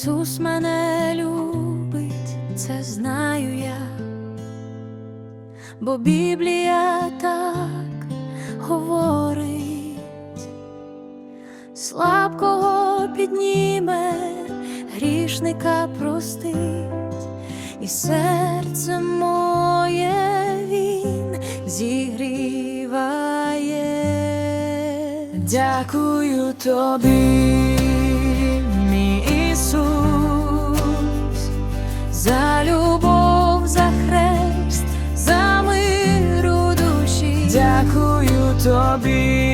Ісус мене любить, це знаю я, бо Біблія так говорить, слабкого підніме, грішника простить, і серце моє він зігріває. Дякую тобі. За любов, за хрест, за миру душі. Дякую тобі,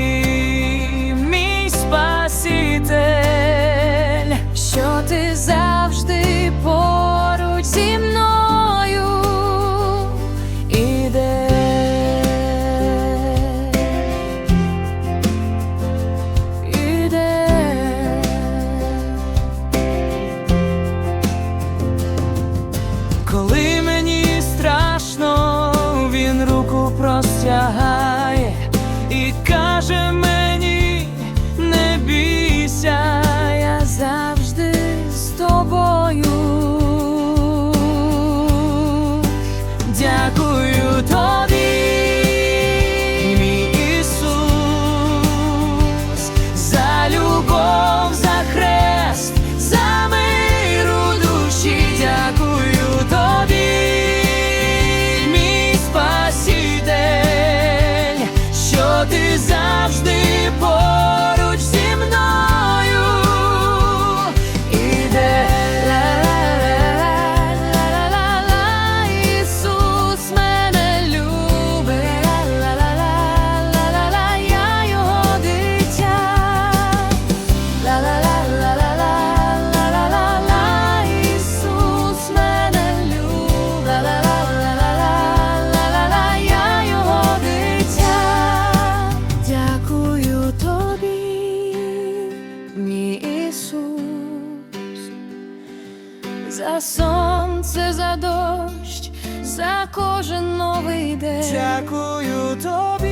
to Ісус, за сонце, за дощ, за кожен новий день. Дякую тобі,